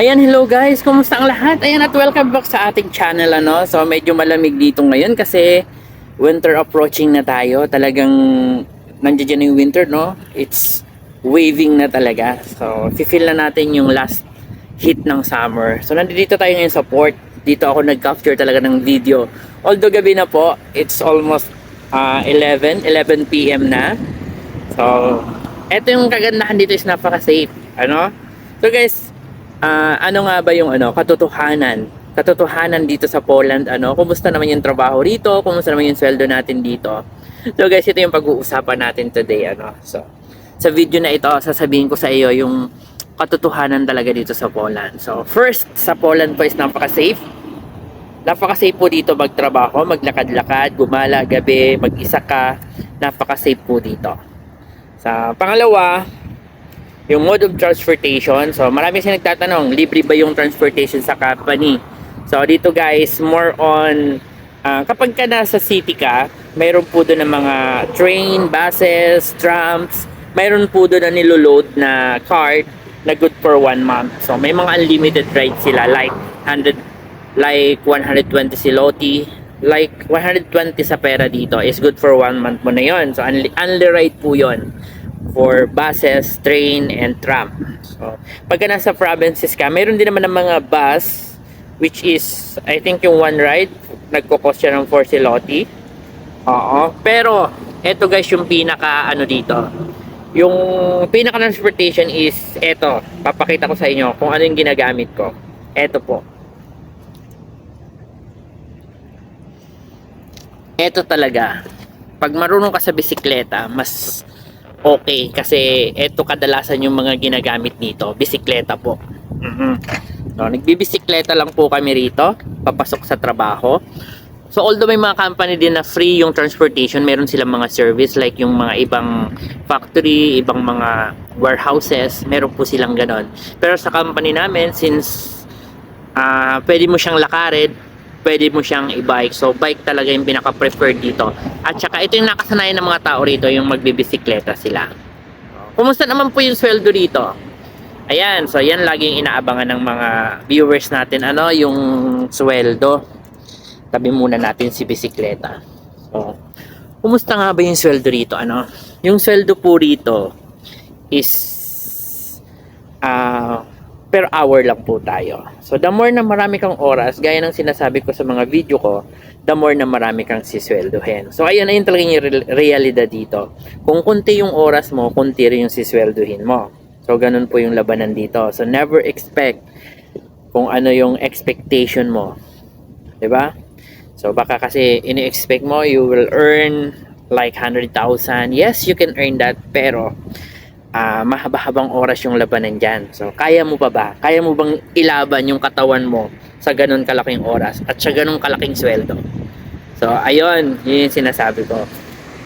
Ayan, hello guys. Kumusta ang lahat? Ayan at welcome back sa ating channel ano. So medyo malamig dito ngayon kasi winter approaching na tayo. Talagang nandiyan yung winter, no? It's waving na talaga. So feel na natin yung last hit ng summer. So nandito tayo ngayon sa port. Dito ako nag-capture talaga ng video. Although gabi na po, it's almost uh, 11, 11 p.m. na. So, eto yung kagandahan dito is napaka-safe. Ano? So guys, ah, ano nga ba yung ano, katotohanan? Katotohanan dito sa Poland, ano? Kumusta naman yung trabaho rito? Kumusta naman yung sweldo natin dito? So guys, ito yung pag-uusapan natin today, ano? So, sa video na ito, sasabihin ko sa iyo yung katotohanan talaga dito sa Poland. So, first, sa Poland po is napaka-safe. Napaka-safe po dito magtrabaho, maglakad-lakad, gumala, gabi, mag-isa ka. Napaka-safe po dito. Sa pangalawa, yung mode of transportation. So, marami siya nagtatanong, libre ba yung transportation sa company? So, dito guys, more on, ah, kapag ka nasa city ka, mayroon po doon ng mga train, buses, trams, mayroon po doon na niloload na card na good for one month. So, may mga unlimited rides sila, like 100, like 120 siloti, like 120 sa pera dito is good for one month mo na yon. So, unli, unli ride po yon for buses, train, and tram. So, pagka nasa provinces ka, mayroon din naman ng mga bus, which is, I think yung one ride, nagkukos siya ng 4 siloti. Oo. Pero, eto guys, yung pinaka, ano dito, yung pinaka transportation is, eto, papakita ko sa inyo kung ano yung ginagamit ko. Eto po. Eto talaga. Pag marunong ka sa bisikleta, mas okay kasi eto kadalasan yung mga ginagamit nito bisikleta po. Mhm. so, nagbibisikleta lang po kami rito papasok sa trabaho. So although may mga company din na free yung transportation meron silang mga service like yung mga ibang factory ibang mga warehouses meron po silang ganon. Pero sa company namin since ah pwede mo siyang lakarin pwede mo siyang i-bike. So, bike talaga yung pinaka-preferred dito. At saka, ito yung nakasanayan ng mga tao rito, yung magbibisikleta sila. Kumusta naman po yung sweldo rito? Ayan, so yan laging inaabangan ng mga viewers natin, ano, yung sweldo. Tabi muna natin si bisikleta. So, kumusta nga ba yung sweldo rito, ano? Yung sweldo po rito is ah per hour lang po tayo. So, the more na marami kang oras, gaya ng sinasabi ko sa mga video ko, the more na marami kang sisweldohin. So, ayun, ayun talaga yung re- realidad dito. Kung kunti yung oras mo, kunti rin yung sisweldohin mo. So, ganun po yung labanan dito. So, never expect kung ano yung expectation mo. ba? So, baka kasi ini-expect mo, you will earn like 100,000. Yes, you can earn that, pero ah mahaba-habang oras yung labanan dyan. So, kaya mo pa ba? Kaya mo bang ilaban yung katawan mo sa ganun kalaking oras at sa ganun kalaking sweldo? So, ayun, yun yung sinasabi ko.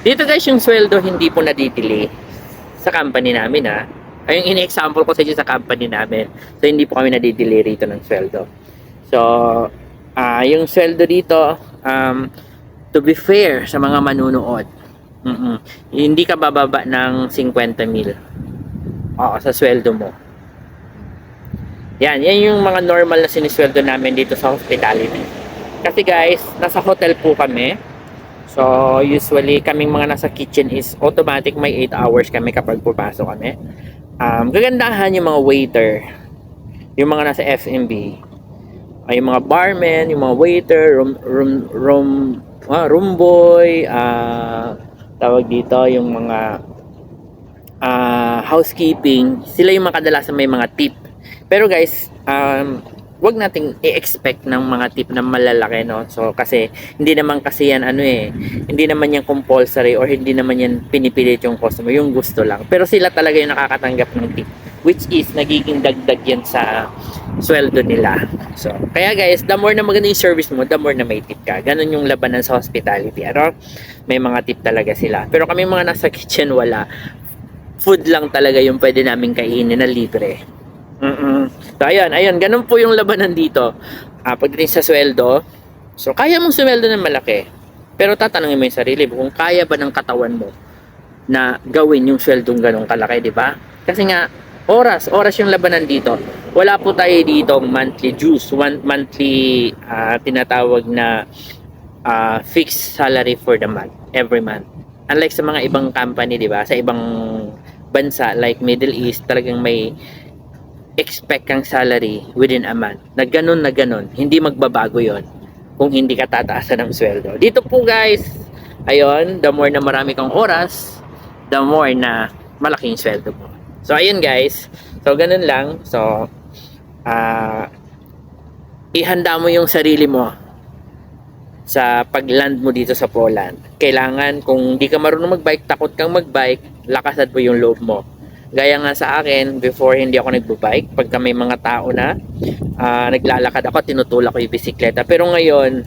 Dito guys, yung sweldo hindi po nadidili sa company namin ha. Ay, yung in-example ko sa inyo sa company namin. So, hindi po kami nadidili rito ng sweldo. So, ah yung sweldo dito, um, to be fair sa mga manunood, mm hindi ka bababa ng 50 mil. Oo, sa sweldo mo. Yan, yan yung mga normal na sinisweldo namin dito sa hospitality. Kasi guys, nasa hotel po kami. So, usually, kaming mga nasa kitchen is automatic may 8 hours kami kapag pupasok kami. Um, gagandahan yung mga waiter, yung mga nasa F&B, ay yung mga barman, yung mga waiter, room, room, room, ah, room boy, ah, tawag dito, yung mga ah, housekeeping, sila yung mga kadalasan may mga tip. Pero guys, um, wag nating i-expect ng mga tip na malalaki, no? So, kasi, hindi naman kasi yan, ano eh, hindi naman yan compulsory or hindi naman yan pinipilit yung customer, yung gusto lang. Pero sila talaga yung nakakatanggap ng tip, which is nagiging dagdag yan sa sweldo nila. So, kaya guys, the more na maganda yung service mo, the more na may tip ka. Ganon yung labanan sa hospitality. Ano? May mga tip talaga sila. Pero kami mga nasa kitchen, wala. Food lang talaga yung pwede namin kainin na libre. Mm-mm. So, ayun, ayun. Ganun po yung labanan dito. Ah, pagdating sa sweldo, so, kaya mong sweldo ng malaki. Pero tatanungin mo yung sarili mo, kung kaya ba ng katawan mo na gawin yung sweldong ganun kalaki, di ba? Kasi nga, oras, oras yung labanan dito. Wala po tayo dito monthly dues, one monthly ah, tinatawag na ah, fixed salary for the month, every month. Unlike sa mga ibang company, di ba? Sa ibang bansa like Middle East, talagang may expect kang salary within a month. Na ganun na ganun. Hindi magbabago yon kung hindi ka tataasan ng sweldo. Dito po guys, ayun, the more na marami kang oras, the more na malaking sweldo mo. So ayun guys, so ganun lang. So ah ihanda mo yung sarili mo sa pag-land mo dito sa Poland. Kailangan kung di ka marunong magbike, takot kang magbike, lakasan mo yung loob mo. Gaya nga sa akin, before hindi ako nagbabike, pagka may mga tao na ah, naglalakad ako, tinutulak ko yung bisikleta. Pero ngayon,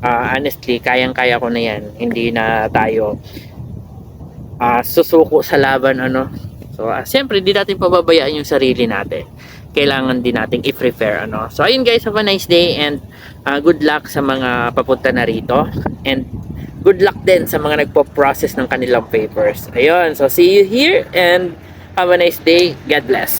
ah, honestly, kayang-kaya ko na yan. Hindi na tayo ah, susuko sa laban, ano. So, ah, siyempre, di natin pababayaan yung sarili natin. Kailangan din nating i-prepare, ano. So, ayun guys, have a nice day and ah, good luck sa mga papunta na rito. And good luck din sa mga nagpo-process ng kanilang papers. Ayun, so see you here and have a nice day. God bless.